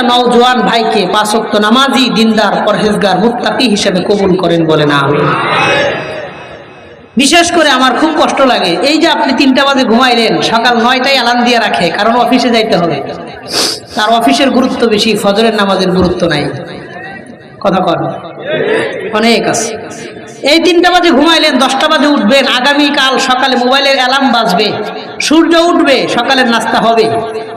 প্রত্যেকটা নওজোয়ান ভাইকে পাঁচক্ত নামাজি, দিনদার, পরহেজগার, মুত্তাকি হিসেবে কবুল করেন বলে না। বিশেষ করে আমার খুব কষ্ট লাগে। এই যে আপনি তিনটা বাজে ঘুমাইলেন, সকাল নয়টায় অ্যালার্ম দিয়ে রাখে, কারণ অফিসে যাইতে হবে। তার অফিসের গুরুত্ব বেশি, ফজরের নামাজের গুরুত্ব নাই। কথা কর অনেক আছে। এই তিনটা বাজে ঘুমাইলেন, দশটা বাজে উঠবেন, আগামীকাল সকালে মোবাইলের অ্যালার্ম বাজবে। সূর্য উঠবে, সকালের নাস্তা হবে।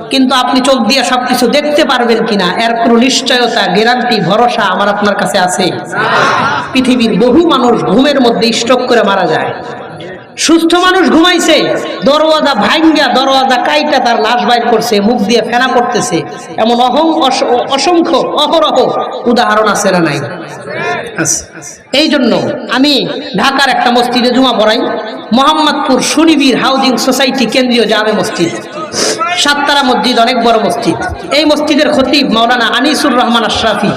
কিন্তু আপনি চোখ দিয়ে সবকিছু দেখতে পারবেন কিনা, এর কোনো নিশ্চয়তা, গ্যারান্টি, ভরসা আমার আপনার কাছে আছে। পৃথিবীর বহু মানুষ ঘুমের মধ্যে স্ট্রোক করে মারা যায়। সুস্থ মানুষ ঘুমাইছে, দরওয়াজা ভাঙ্গা দরওয়াজা কাইটা তার লাশ বাইর করছে, মুখ দিয়ে ফেনা করতেছে। এমন অহং অস- অসংখ্য অহরহ উদাহরণ আছে না নাই। এই জন্য আমি ঢাকার একটা মসজিদে জুমা পড়াই। মোহাম্মদপুর সুনিবির হাউজিং সোসাইটি কেন্দ্রীয় জামে মসজিদ। সাততারা মসজিদ, অনেক বড় মসজিদ। এই মসজিদের খতিব মাওলানা আনিসুর রহমান আশরাফি।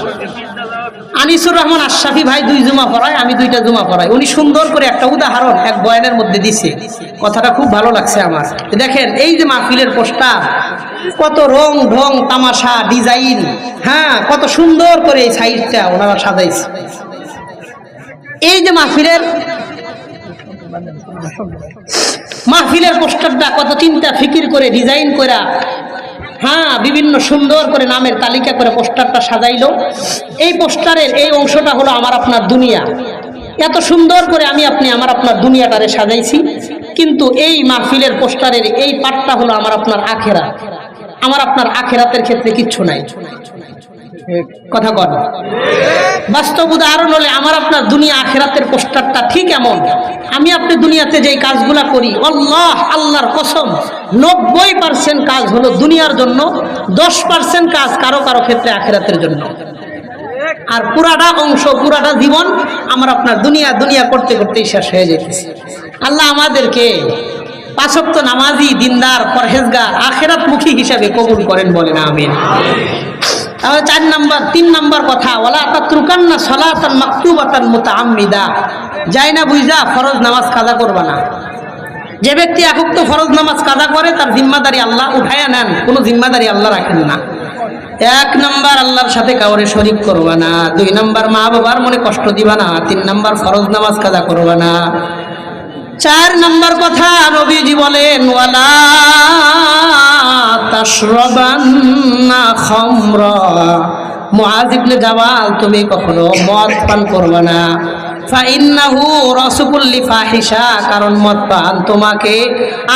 আনিসুর রহমান আশরাফি ভাই দুই জুমা পড়ায়, আমি দুইটা জুমা পড়াই। উনি সুন্দর করে একটা উদাহরণ এক বয়ানের মধ্যে দিছে। কথাটা খুব ভালো লাগছে আমার। দেখেন, এই যে মাহফিলের পোস্টার, কত রং ঢং তামাশা, ডিজাইন হ্যাঁ কত সুন্দর করে এই সাইডটা ওনারা সাজাইছে। এই যে মাহফিলের মাহফিলের পোস্টারটা কত চিন্তা ফিকির করে ডিজাইন করা হ্যাঁ বিভিন্ন সুন্দর করে নামের তালিকা করে পোস্টারটা সাজাইলো। এই পোস্টারের এই অংশটা হলো আমার আপনার দুনিয়া। এত সুন্দর করে আমি আপনি আমার আপনার দুনিয়াটারে সাজাইছি, কিন্তু এই মাহফিলের পোস্টারের এই পাটটা হলো আমার আপনার আখেরা আমার আপনার আখেরাতের ক্ষেত্রে কিচ্ছু নাই। কথা কর বাস্তব উদাহরণ হলে আমার আপনার দুনিয়া আখেরাতের পোস্টারটা ঠিক এমন। আমি আপনি দুনিয়াতে যেই কাজগুলা করি, আল্লাহ, আল্লাহর কসম, নব্বই পার্সেন্ট কাজ হলো দুনিয়ার জন্য, দশ পার্সেন্ট কাজ কারও কারও ক্ষেত্রে আখেরাতের জন্য। আর পুরাটা অংশ, পুরাটা জীবন আমার আপনার দুনিয়া দুনিয়া করতে করতেই শেষ হয়ে যেতেছে। আল্লাহ আমাদেরকে পাঁচক্ত নামাজি, দিনদার, পরহেজগার, আখেরাতমুখী হিসাবে কবুল করেন বলেন, আমিন। তাহলে চার নাম্বার, তিন নাম্বার কথা ওলা তাত্রুকান্না সলাতান মাকতুবাতান মুতাআম্মিদা। যাই না বুঝা, ফরজ নামাজ কাজা করবা না। যে ব্যক্তি একক ফরজ নামাজ কাজা করে, তার জিম্মাদারি আল্লাহ উঠাইয়া নেন, কোনো জিম্মাদারি আল্লাহ রাখেন না। এক নাম্বার আল্লাহর সাথে কাউরে শরিক করবা না, দুই নাম্বার মা বাবার মনে কষ্ট দিবা না, তিন নাম্বার ফরজ নামাজ কাজা করবা না। চার নম্বর কথা নবীজি বলেন, ওয়ালা জামাল তুমি কখনো মদ পান করবে না। ফাহিসা কারণ মদ পান তোমাকে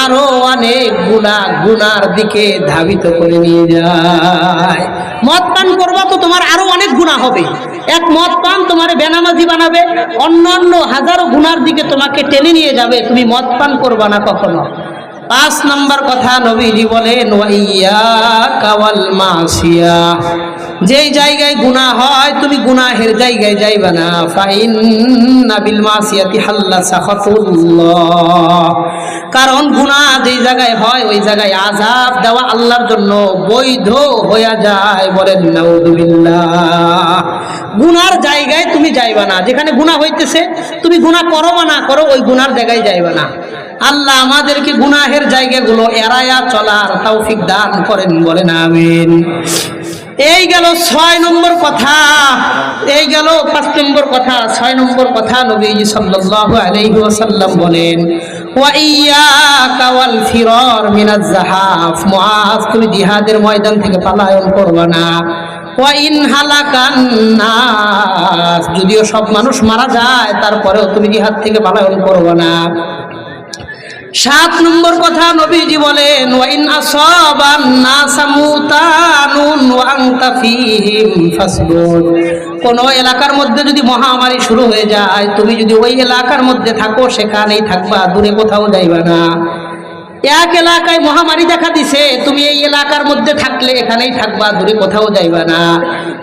আরও অনেক গুণা গুনার দিকে ধাবিত করে নিয়ে যায়। মদ পান করবা তো তোমার আরও অনেক গুণা হবে। এক মদ পান তোমার বেনামাজি বানাবে অন্য অন্য হাজারো গুনার দিকে তোমাকে টেনে নিয়ে যাবে। তুমি মদ পান করবা না কখনো। পাঁচ নাম্বার কথা নবীজি বলেন মাসিয়া। যেই জায়গায় গুনাহ হয়, তুমি গুনাহের জায়গায় যাইবা না। ফাইন নাবিল মাসিয়াতি হাল্লা কারণ গুনাহ যেই জায়গায় হয়, ওই জায়গায় আযাব দেওয়া আল্লাহর জন্য বৈধ হইয়া যায় বলেন গুনার জায়গায় তুমি যাইবা না। যেখানে গুনাহ হইতেছে, তুমি গুনাহ করো বা না করো, ওই গুনার জায়গায় যাইবা না। আল্লাহ আমাদেরকে গুনাহের জায়গাগুলো এড়ায়া চলার তৌফিক দান করেন বলেন, আমিন। এই গেল ছয় নম্বর কথা। এই গেল পাঁচ নম্বর কথা। ছয় নম্বর কথা নবীজি সাল্লাল্লাহু আলাইহি ওয়াসাল্লাম বলেন তুমি জিহাদের ময়দান থেকে পলায়ন করবে না। যদিও সব মানুষ মারা যায়, তারপরেও তুমি জিহাদ থেকে পলায়ন করবে না। সাত নম্বর কথা নবীজি বলেন, ওয়াইন আসাবান নাসামুতানুন ওয়া ফাসবুর কোন এলাকার মধ্যে যদি মহামারী শুরু হয়ে যায়, তুমি যদি ওই এলাকার মধ্যে থাকো, সেখানেই থাকবা, দূরে কোথাও যাইবা না। এক এলাকায় মহামারী দেখা দিছে, তুমি এই এলাকার মধ্যে থাকলে এখানেই থাকবা, দূরে কোথাও যাইবা না।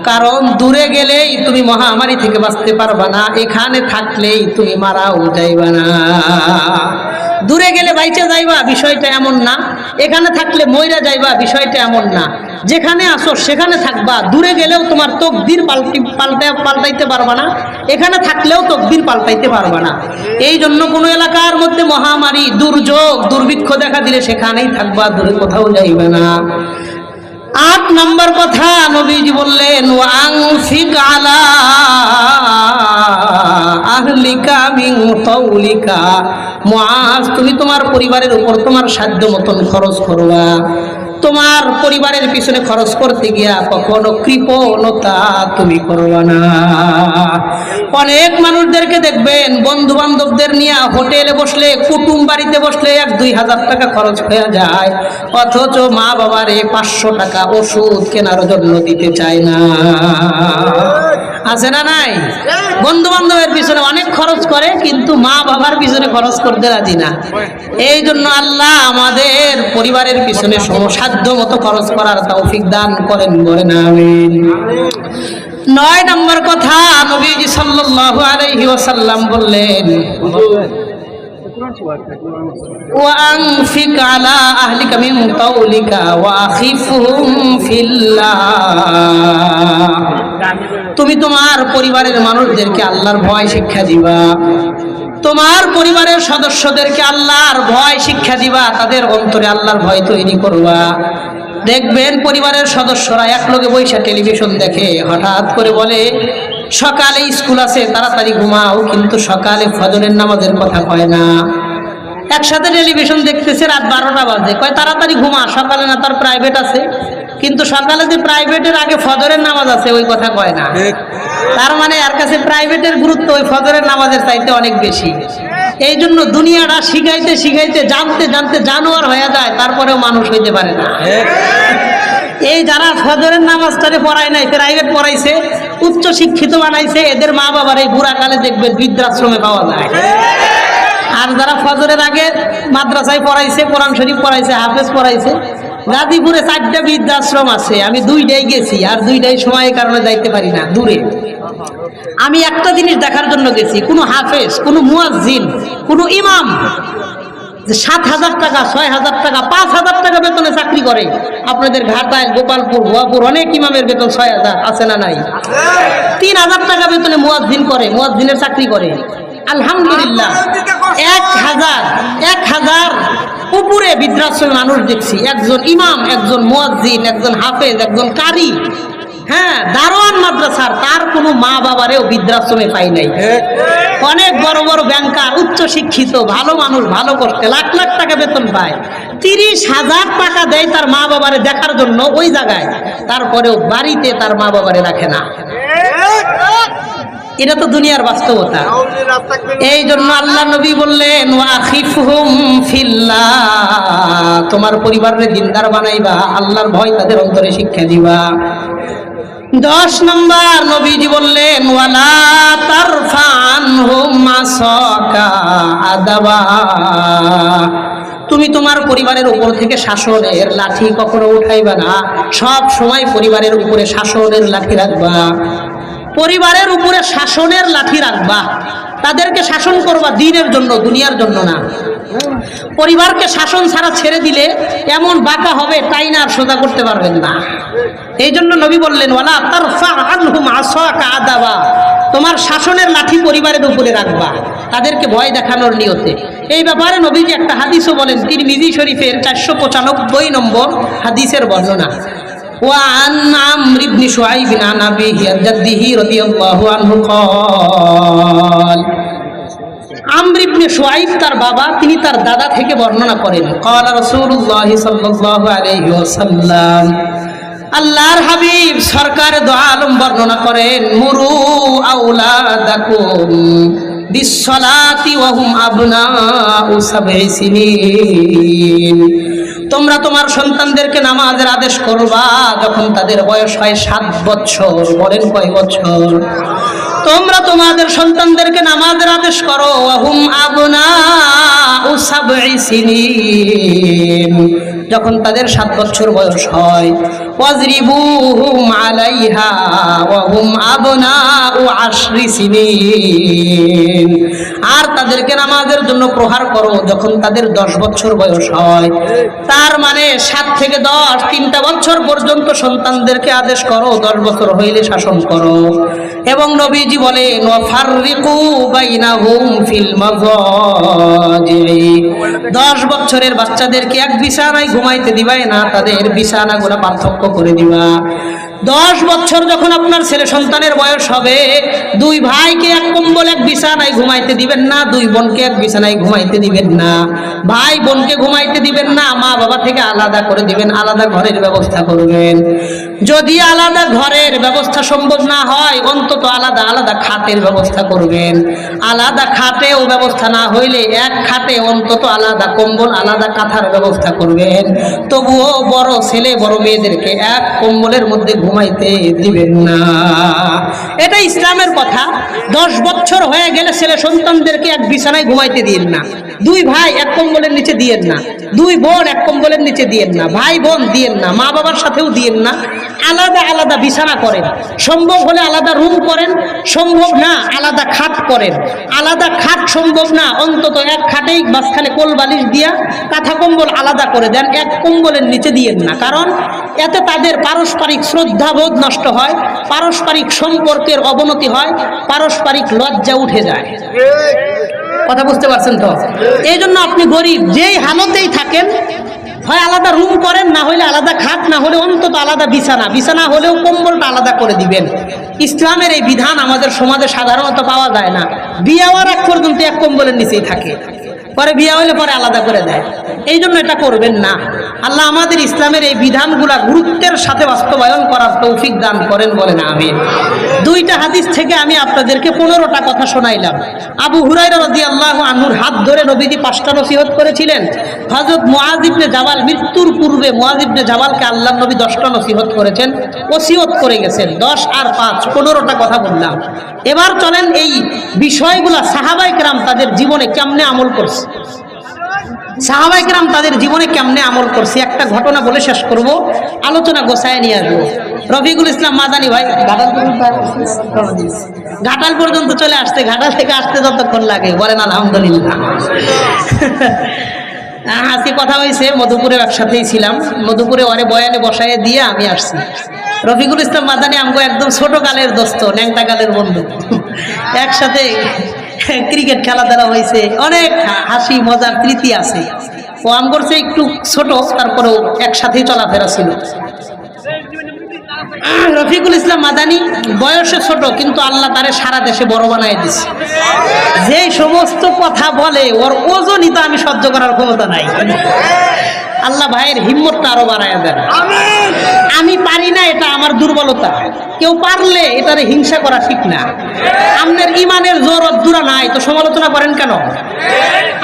কারণ দূরে গেলেই তুমি মহামারী থেকে বাঁচতে পারবা না, এখানে থাকলেই তুমি মারাও যাইবা না। দূরে গেলে বাইচে যাইবা, বিষয়টা এমন না। এখানে থাকলে ময়রা যাইবা, বিষয়টা এমন না। যেখানে আসো, সেখানে থাকবা। দূরে গেলেও তোমার তকদির পাল্টি পাল্টা পাল্টাইতে পারবা না। এখানে থাকলেও তকদির পাল্টাইতে পারবা না। এই জন্য কোনো এলাকার মধ্যে মহামারী, দুর্যোগ, দুর্ভিক্ষ দেখা দিলে সেখানেই থাকবা, দূরে কোথাও যাইবে না। আট নম্বর কথা নবীজি বললেন ওয়াং ফিক আলা আহলিকা মিন কওলিকা। মুআজ, তুমি তোমার পরিবারের উপর তোমার সাধ্য মতন খরচ করবা। তোমার পরিবারের পিছনে খরচ করতে গিয়া কখনো কৃপণতা তুমি করবা না। অনেক মানুষদেরকে দেখবেন বন্ধু বান্ধবদের নিয়ে হোটেলে বসলে, কুটুম বাড়িতে বসলে এক দুই হাজার টাকা খরচ হয়ে যায়। অথচ মা বাবারে পাঁচশো টাকা ওষুধ কেনার জন্য দিতে চায় না। আছে না নাই? বন্ধু বান্ধবের পিছনে অনেক খরচ করে, কিন্তু মা বাবার পিছনে খরচ করতে রাজি না। এই জন্য আল্লাহ আমাদের পরিবারের পিছনে সমসাধ্য মতো খরচ করার তৌফিক দান করেন বলে না নয় নম্বর কথা, নবীজি সাল্লাল্লাহু আলাইহি ওয়াসাল্লাম বললেন وأنفق على أهلك من قولك وأخفهم في الله তুমি তোমার পরিবারের মানুষদেরকে আল্লাহর ভয় শিক্ষা দিবা তোমার পরিবারের সদস্যদেরকে আল্লাহর ভয় শিক্ষা দিবা তাদের অন্তরে আল্লাহর ভয় তৈরি করবা দেখবেন পরিবারের সদস্যরা এক লোকে বৈশা টেলিভিশন দেখে হঠাৎ করে বলে সকালে স্কুল আছে, তাড়াতাড়ি ঘুমাও, কিন্তু সকালে ফজরের নামাজের কথা কয় না। একসাথে টেলিভিশন দেখতেছে, রাত বারোটা বাজে। কয়, তাড়াতাড়ি ঘুমা, সকালে না তার প্রাইভেট আছে। কিন্তু সকালে যে প্রাইভেটের আগে ফজরের নামাজ আছে, ওই কথা কয় না। তার মানে এর কাছে প্রাইভেটের গুরুত্ব ওই ফজরের নামাজের চাইতে অনেক বেশি। এই জন্য দুনিয়াটা শিখাইতে শিখাইতে, জানতে জানতে জানোয়ার হয়ে যায়, তারপরেও মানুষ হইতে পারে না। এই যারা ফজরের নামাজটারে পড়ায় নাই, প্রাইভেট পড়াইছে, উচ্চ শিক্ষিত বানাইছে, এদের মা বাবার এই বুড়াকালে দেখবে বৃদ্ধাশ্রমে পাওয়া যায়। আর যারা ফজরের আগে মাদ্রাসায় পড়াইছে, কোরআন শরীফ পড়াইছে, হাফেজ পড়াইছে, গাজীপুরে চারটা বৃদ্ধাশ্রম আছে, আমি দুইটাই গেছি, আর দুইটাই সময়ের কারণে যাইতে পারি না, দূরে। আমি একটা জিনিস দেখার জন্য গেছি, কোনো হাফেজ, কোনো মুয়াজ্জিন, কোনো ইমাম যে সাত হাজার টাকা, ছয় হাজার টাকা, পাঁচ হাজার টাকা বেতনে চাকরি করে। আপনাদের ঘাটায় গোপালপুর ভুয়াপুর অনেক ইমামের বেতন ছয় হাজার, আছে না নাই? তিন হাজার টাকা বেতনে মুয়াজ্জিন করে, মুয়াজ্জিনের চাকরি করে। আলহামদুলিল্লাহ, এক হাজার এক হাজার উপরে বৃদ্ধাশ্রমে মানুষ দেখছি। একজন ইমাম, একজন মুয়াজ্জিন, একজন হাফেজ, একজন কারি। হ্যাঁ দারোয়ান মাদ্রাসার, তার কোনো মা বাবারেও বৃদ্ধাশ্রমে পাই নাই। অনেক বড় বড় ব্যাংকার উচ্চ শিক্ষিত, ভালো মানুষ, ভালো করতে লাখ লাখ টাকা বেতন পায়। তিরিশ হাজার টাকা দেয় তার মা বাবারে দেখার জন্য ওই জায়গায়। তারপরেও বাড়িতে তার মা বাবারে রাখে না। এটা তো দুনিয়ার বাস্তবতা। এই জন্য আল্লাহ নবী বললেন তোমার পরিবারের দিনদার বানাইবা, আল্লাহর ভয় তাদের অন্তরে শিক্ষা দিবা। দশ নম্বর নবীজি বললেন, ওয়ালা মাসাকা আদাবা তুমি তোমার পরিবারের উপর থেকে শাসনের লাঠি কখনো উঠাইবা না, সব সময় পরিবারের উপরে শাসনের লাঠি রাখবা। পরিবারের উপরে শাসনের লাঠি রাখবা। তাদেরকে শাসন করবা দিনের জন্য, দুনিয়ার জন্য না। পরিবারকে শাসন ছাড়া ছেড়ে দিলে এমন বাঁকা হবে, তাই না আর সোজা করতে পারবেন না। এই জন্য নবী বললেন তোমার শাসনের লাঠি পরিবারের উপরে রাখবা। তাদেরকে ভয় দেখানোর নিয়তে। এই ব্যাপারে নবীজি একটা হাদিসও বলেন তিনি মিজি শরীফের চারশো পঁচানব্বই নম্বর হাদিসের বর্ণনা। وعن عمرو بن شعيب عن أبيه عن جده رضي الله عنه قال আমর ইবনে শুআইব তার বাবা তিনি তার দাদা থেকে বর্ণনা করেন قال رسول الله صلى الله عليه وسلم আল্লাহর হাবিব সরকার দো আলম বর্ণনা করেন মুরু আউলাদাকুম বিসসালাতি ওয়া হুম আবনাউ সাবঈ সিনিন তোমরা তোমার সন্তানদেরকে নামাজের আদেশ করবা যখন তাদের বয়স হয় সাত বছর, বলেন কয় বছর? তোমরা তোমাদের সন্তানদেরকে নামাজের আদেশ করো হুম সিনিন। যখন তাদের সাত বছর বয়স হয় ওয়া হুম আবনা ও আশরি সিনিন। আর তাদেরকে নামাজের জন্য প্রহার করো যখন তাদের দশ বছর বয়স হয়। তার মানে সাত থেকে দশ, তিনটা বছর পর্যন্ত সন্তানদেরকে আদেশ করো, দশ বছর হইলে শাসন করো। এবং নবীজি মাযাজি দশ বছরের বাচ্চাদেরকে এক বিছানায় ঘুমাইতে দিবাই না, তাদের বিছানাগুলো পার্থক্য করে দিবা দশ বছর যখন আপনার ছেলে সন্তানের বয়স হবে, দুই ভাইকে এক কম্বল, এক বিছানায় ঘুমাইতে দিবেন না, দুই বোনকে এক বিছানায় ঘুমাইতে দিবেন না। ভাই বোনকে ঘুমাইতে দিবেন না, মা বাবা থেকে আলাদা করে দিবেন, আলাদা ঘরের ব্যবস্থা করবেন। যদি আলাদা ঘরের ব্যবস্থা সম্ভব না হয়, অন্তত আলাদা আলাদা খাতের ব্যবস্থা করবেন। আলাদা খাটেও ব্যবস্থা না হইলে এক খাটে অন্তত আলাদা কম্বল, আলাদা কাঁথার ব্যবস্থা করবেন। তবুও বড় ছেলে, বড় মেয়েদেরকে এক কম্বলের মধ্যে ঘুমাইতে দিবেন না। এটা ইসলামের কথা। দশ বছর হয়ে গেলে ছেলে সন্তানদেরকে এক বিছানায় ঘুমাইতে দিন না। দুই ভাই এক কম্বলের নিচে দিয়েন না। দুই বোন এক কম্বলের নিচে দিয়েন না। ভাই বোন দিয়েন না। মা বাবার সাথেও দিয়েন না। আলাদা আলাদা বিছানা করেন। সম্ভব হলে আলাদা রুম করেন। সম্ভব না আলাদা খাট করেন। আলাদা খাট সম্ভব না অন্তত এক খাটেই মাঝখানে কোল বালিশ দিয়া কাঁথা কম্বল আলাদা করে দেন। এক কম্বলের নিচে দিয়েন না। কারণ এতে তাদের পারস্পরিক শ্রদ্ধাবোধ নষ্ট হয়, পারস্পরিক সম্পর্কের অবনতি হয়, পারস্পরিক লজ্জা উঠে যায়। কথা বুঝতে পারছেন তো? এই জন্য আপনি গরিব, যেই হালতেই থাকেন, হয় আলাদা রুম করেন, না হলে আলাদা খাট, না হলে অন্তত আলাদা বিছানা। বিছানা হলেও কম্বলটা আলাদা করে দিবেন। ইসলামের এই বিধান আমাদের সমাজে সাধারণত পাওয়া যায় না। বিয়ে এক পর্যন্ত এক কম্বলের নিচেই থাকে। পরে বিয়ে হলে পরে আলাদা করে দেয়। এই জন্য এটা করবেন না। আল্লাহ আমাদের ইসলামের এই বিধানগুলা গুরুত্বের সাথে বাস্তবায়ন করার তৌফিক দান করেন বলেন আমি দুইটা হাদিস থেকে আমি আপনাদেরকে পনেরোটা কথা শোনাইলাম। আবু হুরাই রাজি আল্লাহ আনুর হাত ধরে নবীজি পাঁচটা নসিহত করেছিলেন। হজরত মোয়াজিবনে জাবাল মৃত্যুর পূর্বে মোয়াজিবনে জাবালকে আল্লাহ নবী দশটা নসিহত করেছেন ওসিয়ত করে গেছেন। দশ আর পাঁচ, পনেরোটা কথা বললাম। এবার চলেন এই বিষয়গুলা সাহাবাইকরাম তাদের জীবনে কেমনে আমল করছে। সাহাবাইকরাম তাদের জীবনে কেমনে আমল করছে? একটা ঘটনা বলে শেষ করব। আলোচনা গোছায় নিয়ে আসব। রফিকুল ইসলাম মাদানি ভাই, ঘাটাল পর্যন্ত চলে আসতে, ঘাটাল থেকে আসতে যতক্ষণ লাগে, বলেন আলহামদুলিল্লাহ। আজকে কথা হয়েছে, মধুপুরে একসাথেই ছিলাম। মধুপুরে ওরে বয়ানে বসায় দিয়ে আমি আসছি। রফিকুল ইসলাম মাদানি আমগো একদম ছোট কালের দোস্ত ন্যাংটা কালের বন্ধু। একসাথে ক্রিকেট খেলা দ্বারা হয়েছে। অনেক হাসি, মজার প্রীতি আছে। ও আম করছে একটু ছোট, তারপরেও একসাথেই চলাফেরা ছিল। রফিকুল ইসলাম মাদানি বয়সে ছোট, কিন্তু আল্লাহ তারে সারা দেশে বড় বানায় দিছে। যে সমস্ত কথা বলে, ওর ওজনই তো আমি সহ্য করার ক্ষমতা নাই। আল্লাহ ভাইয়ের হিম্মতটা আরও বাড়ায় দেন। আমি পারি না এটা আমার দুর্বলতা। কেউ পারলে এটারে হিংসা করা ঠিক না। আপনার ইমানের জোর অদ্দুরা নাই তো সমালোচনা করেন কেন?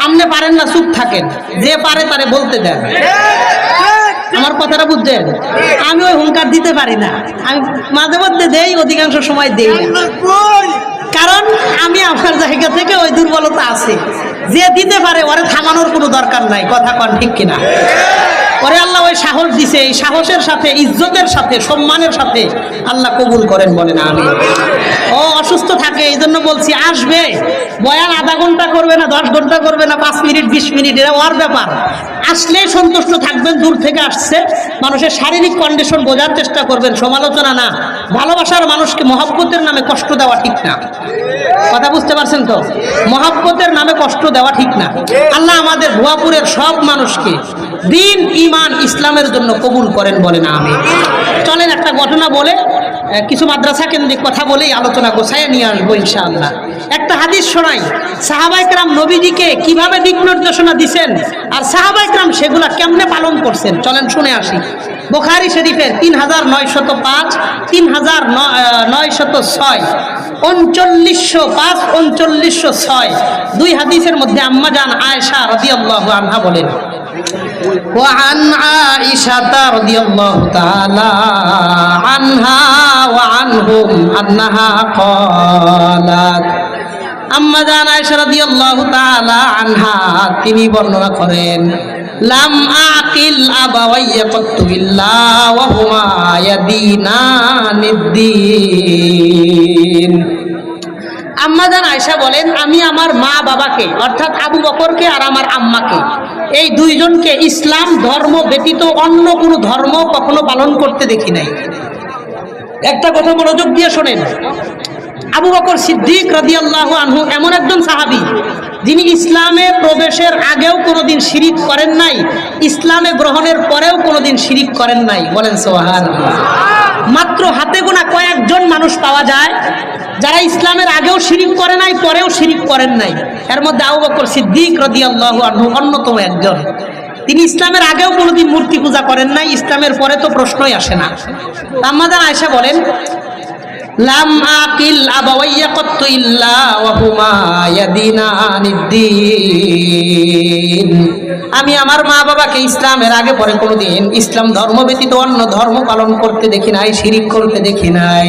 আপনি পারেন না চুপ থাকেন। যে পারে তারে বলতে দেন। আমার কথাটা বুঝছেন? আমি ওই হুঙ্কার দিতে পারি না। আমি মাঝে মধ্যে দেই অধিকাংশ সময় দেই। কারণ আমি আমার জায়গা থেকে ওই দুর্বলতা আছে। যে দিতে পারে, ওরে থামানোর কোনো দরকার নাই। কথা কন ঠিক কিনা? ওরে আল্লাহ ওই সাহস দিছে, এই সাহসের সাথে, ইজ্জতের সাথে, সম্মানের সাথে আল্লাহ কবুল করেন বলেন আমি ও অসুস্থ থাকে এই জন্য বলছি, আসবে। বয়ান আধা ঘণ্টা করবে না, দশ ঘণ্টা করবে না, পাঁচ মিনিট, বিশ মিনিট এটা ওর ব্যাপার। আসলেই সন্তুষ্ট থাকবেন, দূর থেকে আসছে। মানুষের শারীরিক কন্ডিশন বোঝার চেষ্টা করবেন, সমালোচনা না। ভালোবাসার মানুষকে মহব্বতের নামে কষ্ট দেওয়া ঠিক না। কথা বুঝতে পারছেন তো? মহাব্বতের নামে কষ্ট দেওয়া ঠিক না। আল্লাহ আমাদের ভুয়াপুরের সব মানুষকে দিন ইমান ইসলামের জন্য কবুল করেন বলে না আমি চলেন একটা ঘটনা বলে কিছু মাদ্রাসা কেন্দ্রিক কথা বলেই আলোচনা গোছায় নিয়ে আসবো ইনশাআল্লাহ একটা হাদিস শোনাই সাহাবাইকরাম নবীজিকে কিভাবে দিক নির্দেশনা দিছেন আর সাহাবাইকরাম সেগুলা কেমনে পালন করছেন চলেন শুনে আসি বোখারি শরীফের তিন হাজার নয়শত পাঁচ তিন হাজার নয় শত ছয় উনচল্লিশশো পাঁচ উনচল্লিশশো ছয় দুই হাদিসের মধ্যে আম্মা জান আয়েশা রাদিয়াল্লাহু আনহা বলেন وعن عائشة رضي الله تعالى عنها তিনি বর্ণনা করেন, লাম আকিল বলেন, আমি আমার মা বাবাকে, অর্থাৎ আবু বকরকে আর আমার আম্মাকে, এই দুইজনকে ইসলাম ধর্ম ব্যতীত অন্য কোনো ধর্ম কখনো পালন করতে দেখি নাই। একটা কথা মনোযোগ দিয়ে শোনেন। আবু বকর সিদ্দিক রাদিয়াল্লাহু আনহু এমন একজন সাহাবী, যিনি ইসলামে প্রবেশের আগেও কোনোদিন শিরিক করেন নাই, ইসলামে গ্রহণের পরেও কোনোদিন শিরিক করেন নাই। বলেন সোহান মাত্র হাতে গোনা কয়েকজন মানুষ পাওয়া যায়, যারা ইসলামের আগেও শিরিক করে নাই, পরেও শিরিক করেন নাই। এর মধ্যে আবু বকর সিদ্দিক রাদিয়াল্লাহু আনহু অন্যতম একজন। তিনি ইসলামের আগেও কোনোদিন মূর্তি পূজা করেন নাই, ইসলামের পরে তো প্রশ্নই আসে না। আম্মাদান আয়সা বলেন আমি আমার মা বাবাকে ইসলামের আগে পরে কোনোদিন ইসলাম ধর্ম ব্যতীত অন্য ধর্ম পালন করতে দেখি নাই, শিরিক করতে দেখি নাই।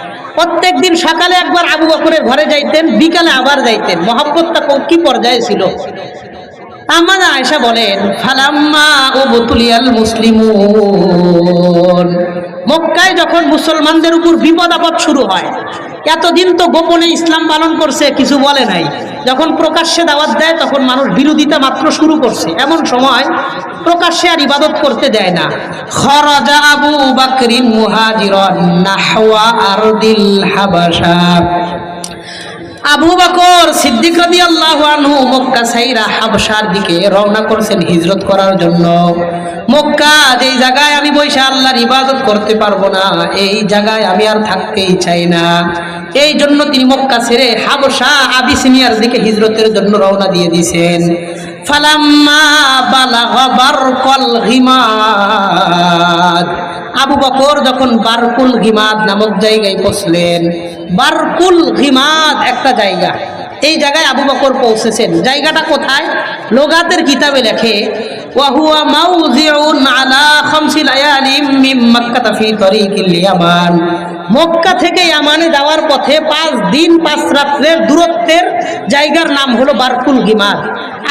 প্রত্যেক দিন সকালে একবার আবু বকরের ঘরে যাইতেন, বিকালে আবার যাইতেন। মহাব্বতটা কি পর্যায়ে ছিল? আমার আয়সা বলেন, ফালাম্মা ও বতুলিয়াল মুসলিম মক্কায় যখন মুসলমানদের উপর বিপদ আপদ শুরু হয়, এতদিন তো গোপনে ইসলাম পালন করছে, কিছু বলে নাই। যখন প্রকাশ্যে দাওয়াত দেয়, তখন মানুষ বিরোধিতা মাত্র শুরু করছে। এমন সময় প্রকাশ্যে আর ইবাদত করতে দেয় না। খরাজা আবু বাকরিন মুহাজিরন আরদিল হাবাসা আবু বকর সিদ্দিক রাদিয়াল্লাহু আনহু মক্কা সাইরা হাবশার দিকে রওনা করছেন হিজরত করার জন্য। মক্কা, যেই জায়গায় আমি বৈশা আল্লাহর ইবাদত করতে পারব না, এই জায়গায় আমি আর থাকতেই চাই না। এই জন্য তিনি মক্কা ছেড়ে হাবশা আবিসিনিয়ার দিকে হিজরতের জন্য রওনা দিয়ে দিয়েছেন। হিমাদ আবু বকর যখন বারকুল ঘিমাদ নামক জায়গায় পৌঁছলেন, বারকুল ঘিমাদ একটা জায়গা। এই জায়গায় আবু বকর পৌঁছেছেন। জায়গাটা কোথায়? লোগাতের কিতাবে লেখে ওয়াহুয়া আলা মক্কা থেকে ইয়ামানে যাওয়ার পথে পাঁচ দিন, পাঁচ রাত্রের দূরত্বের জায়গার নাম হলো বারকুল গিমাদ।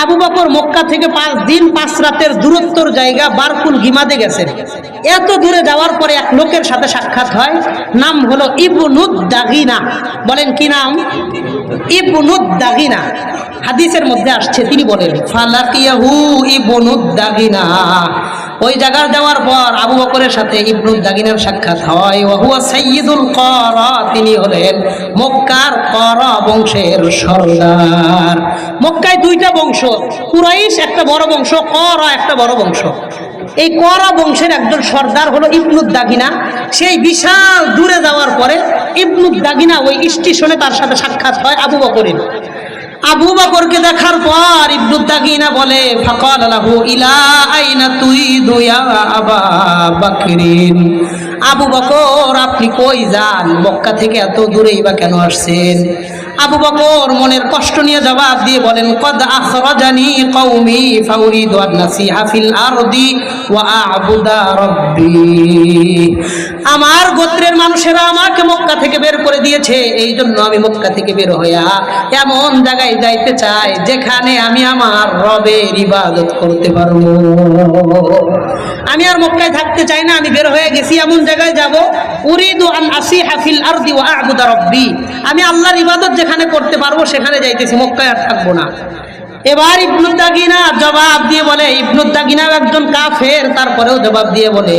আবু বাপর মক্কা থেকে পাঁচ দিন, পাঁচ রাতের দূরত্বর জায়গা বারকুল গিমাদে গেছেন। এত দূরে যাওয়ার পরে এক লোকের সাথে সাক্ষাৎ হয়, নাম হলো ইবনুদ দাগিনা। বলেন কি নাম? ইবনুদ দাগিনা হাদিসের মধ্যে আসছে, তিনি বলেন, ফালাকিয়াহু ইবনুদ দাগিনা ওই জায়গা যাওয়ার পর আবু বকরের সাথে ইবনুদ দাগিনার সাক্ষাৎ হয় ওহুয়া সাইয়্যিদুল করা তিনি হলেন মক্কার করা বংশের সর্দার। মক্কায় দুইটা বংশ, কুরাইশ একটা বড় বংশ করা একটা বড় বংশ। এই করা বংশের একজন সর্দার হলো ইবনুদ দাগিনা। সেই বিশাল দূরে যাওয়ার পরে ইবনুদ দাগিনা ওই স্টেশনে তার সাথে সাক্ষাৎ হয় আবু বকরের। আবু বকরকে দেখার পর ইবনুদ দাগিনা বলে আইনা তুই আবু বকর, আপনি কই যান? মক্কা থেকে এত দূরেই বা কেন আসছেন? আবু বকর মনের কষ্ট নিয়ে জবাব দিয়ে বলেন, কদ আখরাজানি কওমি ফাউরিদু আন নাসিহা ফিল আরদি ওয়া আ'বুদা রাব্বি। আমার গোত্রের মানুষেরা আমাকে মক্কা থেকে বের করে দিয়েছে, এই জন্য আমি মক্কা থেকে বের হইয়া এমন জায়গায় যাইতে চাই যেখানে আমি আমার রবের ইবাদত করতে পারব। আমি আর মক্কায় থাকতে চাই না, আমি বের হয়ে গেছি, এমন জায়গায় যাব, উরিদু আন আসিহা ফিল আরদি ওয়া আ'বুদা রাব্বি। আমি আল্লাহর ইবাদত যেখানে করতে পারব, সেখানে যাইতেছি, মক্কায় আর থাকব না। এবার ইবনুদ্দাগিনা জবাব দিয়ে বলে ইবনুদ্দাগিনাও একজন কাফের, তারপরেও জবাব দিয়ে বলে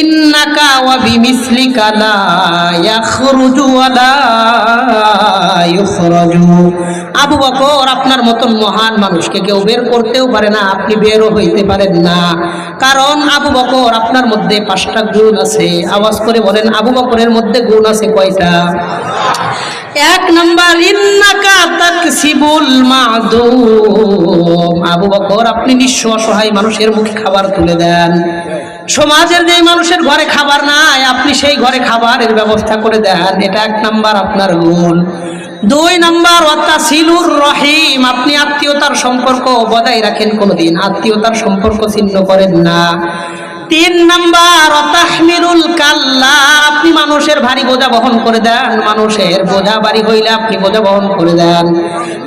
ইন্নাকা ওয়া বিমিসলিকা লা ইয়াখরুজু ওয়া লা আবু বকর আপনার মতন মহান মানুষকে কেউ বের করতেও পারে না, আপনি বেরও হইতে পারেন না। কারণ আবু বকর আপনার মধ্যে পাঁচটা গুণ আছে। আওয়াজ করে বলেন, আবু বকরের মধ্যে গুণ আছে কয়টা? এক নম্বর, ইন্নাকা তাকসিবুল মাদুম। আবু বকর, আপনি নিঃস্ব অসহায় মানুষের মুখে খাবার তুলে দেন। সমাজের যে মানুষের ঘরে খাবার নাই, আপনি সেই ঘরে খাবারের ব্যবস্থা করে দেন। এটা এক নাম্বার আপনার গুণ। দুই নাম্বার সিলুর রহিম। আপনি আত্মীয়তার সম্পর্ক বজায় রাখেন কোনোদিন। আত্মীয়তার সম্পর্ক ছিন্ন করেন না। তিন নাম্বার তাহমিলুল কাল্লা। আপনি মানুষের ভারী বোঝা বহন করে দেন। মানুষের বোঝা বাড়ি হইলে আপনি বোঝা বহন করে দেন।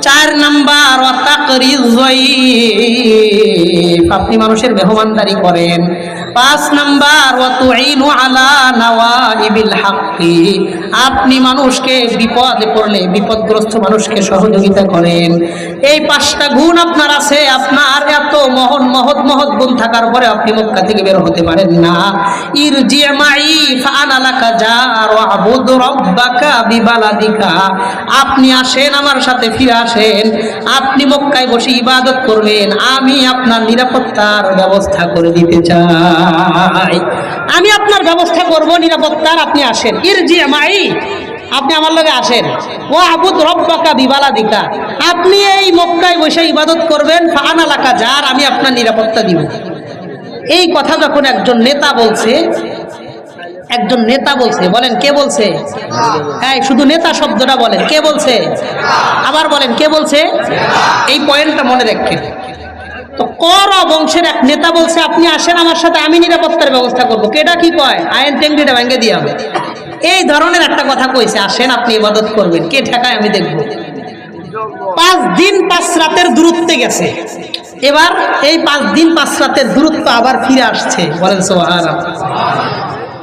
চার নাম্বার তাকরিজ আপনি মানুষের মেহমানদারি করেন। পাঁচ নাম্বার আপনি মানুষকে বিপদে পড়লে, বিপদগ্রস্ত মানুষকে সহযোগিতা করেন। এই পাঁচটা গুণ আপনার আছে। আপনার এত মহৎ মহৎ মহৎ গুণ থাকার পরে আপনি মক্কা থেকে বের হতে পারেন না। বিবালাদিকা। আপনি আসেন, আমার সাথে ফিরে আসেন। আপনি মক্কায় বসে ইবাদত করবেন। আমি আপনার নিরাপত্তার ব্যবস্থা করে দিতে চাই। আমি আপনার ব্যবস্থা করব, নিরাপত্তার আপনি আসেন। ইরজি মাই আপনি আমার লগে আসেন। ও আবুদ রব্বাকা বিবালা দিকা আপনি এই মক্কায় বসে ইবাদত করবেন ফানা লাকা যার, আমি আপনার নিরাপত্তা দিব। এই কথা যখন একজন নেতা বলছে, একজন নেতা বলছে, বলেন কে বলছে? হ্যাঁ শুধু নেতা শব্দটা বলেন, কে বলছে? আবার বলেন, কে বলছে? এই পয়েন্টটা মনে রাখেন। তো কর বংশের এক নেতা বলছে, আপনি আসেন আমার সাথে, আমি নিরাপত্তার ব্যবস্থা করব। কেটা কি কয়? আইন টেঙ্গিটা ভেঙে দিয়ে হবে। এই ধরনের একটা কথা কইছে, আসেন, আপনি ইবাদত করবেন। কে ঠেকায় আমি দেখব। পাঁচ দিন পাঁচ রাতের দূরত্বে গেছে। এবার এই পাঁচ দিন পাঁচ রাতের দূরত্ব আবার ফিরে আসছে। বলেন সোহার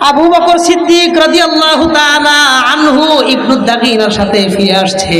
আবু বকর সিদ্দিক রাদিয়াল্লাহু তাআলা আনহু ইবনু দাগিনার সাথে ফিরে আসছে।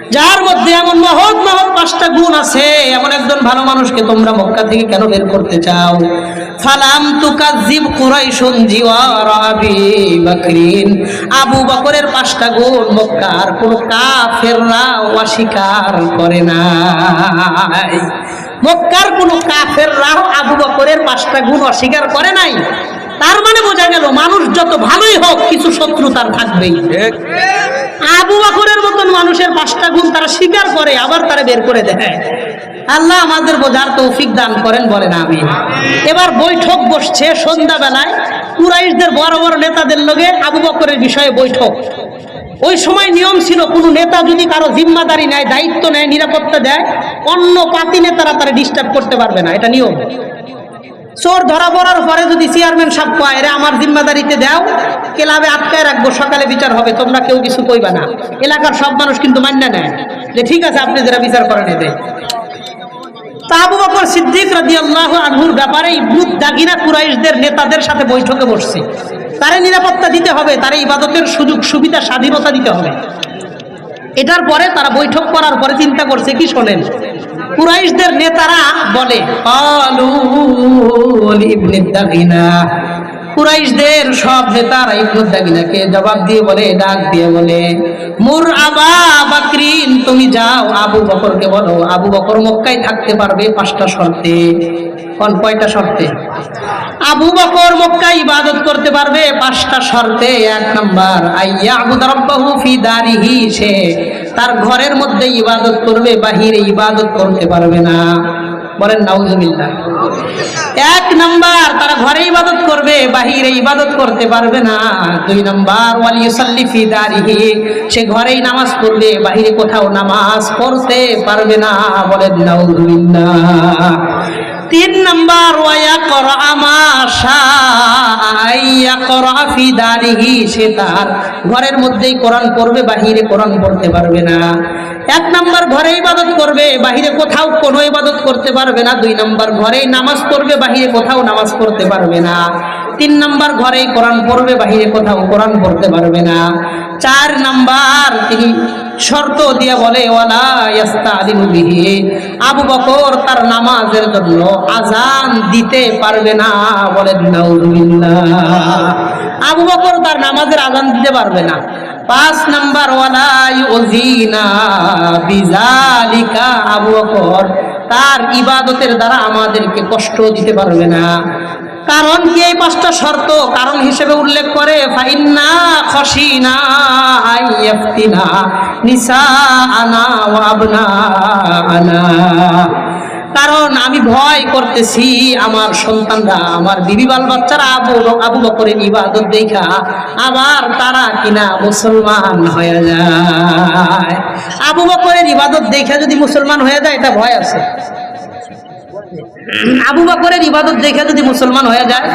যার মধ্যে এমন মহৎ মহৎ পাঁচটা গুণ আছে, এমন একজন ভালো মানুষকে তোমরা মক্কা থেকে কেন বের করতে চাও? ফালাম তুকাজ্জিব কুরাইশুন জিওয়ার আবি বকরিন। আবু বকরের পাঁচটা গুণ মক্কার কোন কাফেররা অস্বীকার করে নাই। মক্কার কোন কাফেররা আবু বকরের পাঁচটা গুণ অস্বীকার করে নাই। তার মানে বোঝা গেল, মানুষ যত ভালোই হোক, কিছু শত্রু তার থাকবেই। আবু বকরের মতন মানুষের পাঁচটা গুণ তারা স্বীকার করে, আবার তারা বের করে দেয়। আল্লাহ আমাদের বোঝার তৌফিক দান করেন বলেন আমি এবার বৈঠক বসছে সন্ধ্যাবেলায়। কুরাইশদের বড় বড় নেতাদের লগে আবু বকরের বিষয়ে বৈঠক। ওই সময় নিয়ম ছিল, কোনো নেতা যদি কারও জিম্মাদারি নেয়, দায়িত্ব নেয়, নিরাপত্তা দেয়, অন্য পাতি নেতারা তারা ডিস্টার্ব করতে পারবে না, এটা নিয়ম। চোর ধরা পড়ার পরে যদি চেয়ারম্যান সাহেব কয় রে আমার জিম্মাদারিতে দাও, ক্লাবে আটকায় রাখব, সকালে বিচার হবে, তোমরা কেউ কিছু কইবা না। এলাকার সব মানুষ কিন্তু মান্য নেয়। যে ঠিক আছে, আপনি যারা বিচার দিতে হবে। এটার পরে তারা বৈঠক করার পরে চিন্তা করছে, কি শোনেন? কুরাইশদের নেতারা বলে "ক্বালু ইবনে দাগিনা। কুরাইশদের সব নেতারা ইবনুদ দাগিনাকে জবাব দিয়ে বলে, ডাক দিয়ে বলে, মুর আবা বাকরিন, তুমি যাও, আবু বকরকে বলো, আবু বকর মক্কায় থাকতে পারবে পাঁচটা শর্তে। কোন কয়টা শর্তে? আবু বকর মক্কায় ইবাদত করতে পারবে পাঁচটা শর্তে। এক নাম্বার আইয়া আবু রাব্বাহু ফি দারিহি, সে তার ঘরের মধ্যে ইবাদত করবে, বাহিরে ইবাদত করতে পারবে না। বলেন নাউজুবিল্লাহ এক নাম্বার, তারা ঘরে ইবাদত করবে, বাহিরে ইবাদত করতে পারবে না। দুই নাম্বার, ওয়াল ইউসাল্লি ফি দারিহি, সে ঘরেই নামাজ পড়বে, বাহিরে কোথাও নামাজ পড়তে পারবে না। বলেন নাউজুবিল্লাহ তিন নাম্বার ওয়া করা আমাশা আইয়া করা ফি সে তার ঘরের মধ্যেই কোরআন পড়বে, বাহিরে কোরআন পড়তে পারবে না। এক নাম্বার ঘরে ইবাদত করবে, বাহিরে কোথাও কোনো ইবাদত করতে পারবে না। দুই নাম্বার ঘরেই নামাজ পড়বে, বাহিরে কোথাও নামাজ পড়তে পারবে না। তিন নাম্বার ঘরেই কোরআন পড়বে, বাহিরে কোথাও কোরআন পড়তে পারবে না। চার নাম্বার, তিনি শর্ত দিয়ে বলে, ওয়ালা আবু বকর তার নামাজের জন্য আজান দিতে পারবে না বলেন আবু বকর তার নামাজের আজান দিতে পারবে না। পাঁচ নাম্বার বিজালিকা আবু বকর তার ইবাদতের দ্বারা আমাদেরকে কষ্ট দিতে পারবে না। কারণ কি এই পাঁচটা শর্ত? কারণ হিসেবে উল্লেখ করে, ফাইন্না খসিনা নিসা কারণ আমি ভয় করতেছি আমার সন্তানরা, আমার বিবি বাল বাচ্চারা আবু আবু বকরের ইবাদত দেখা আবার তারা কিনা মুসলমান হয়ে যায়। আবু বকরের ইবাদত দেখা যদি মুসলমান হয়ে যায়, এটা ভয় আছে। আবু বকরের ইবাদত দেখে যদি মুসলমান হয়ে যায়,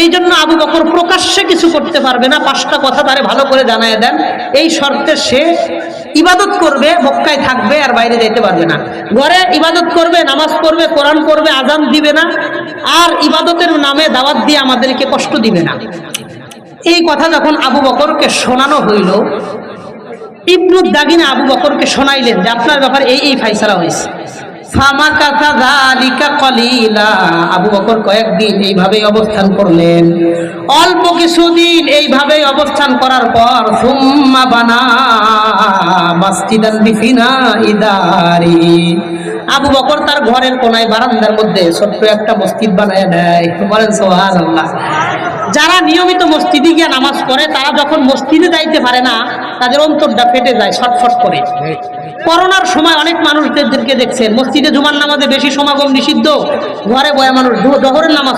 এই জন্য আবু বকর প্রকাশ্যে কিছু করতে পারবে না, পাঁচটা কথা তারে ভালো করে জানায় দেন। এই শর্তে সে ইবাদত করবে, মক্কায় থাকবে, আর বাইরে যেতে পারবে না। ঘরে ইবাদত করবে, নামাজ পড়বে, কোরআন করবে আজান দিবে না, আর ইবাদতের নামে দাওয়াত দিয়ে আমাদেরকে কষ্ট দিবে না। এই কথা যখন আবু বকরকে শোনানো হইল ইবনুদ দাগিনা আবু বকরকে শোনাইলেন যে, আপনার ব্যাপারে এই এই ফাইসালা হয়েছে আবু বকর কয়েকদিন এইভাবেই অবস্থান করলেন। অল্প কিছুদিন এইভাবেই অবস্থান করার পর বানা মাসজিদান ইদারি। আবু বকর তার ঘরের কোনায় বারান্দার মধ্যে ছোট্ট একটা মসজিদ বানায় দেয়। বলেন সুবহানাল্লাহ। যারা নিয়মিত মসজিদে গিয়ে নামাজ পড়ে, তারা যখন মসজিদে যাইতে পারে না, তাদের অন্তরটা ফেটে যায় ছটফট করে। করোনার সময় অনেক মানুষদেরকে দেখছেন, মসজিদে জুমার নামাজে বেশি সমাগম নিষিদ্ধ, ঘরে বয়া মানুষ ডহরের নামাজ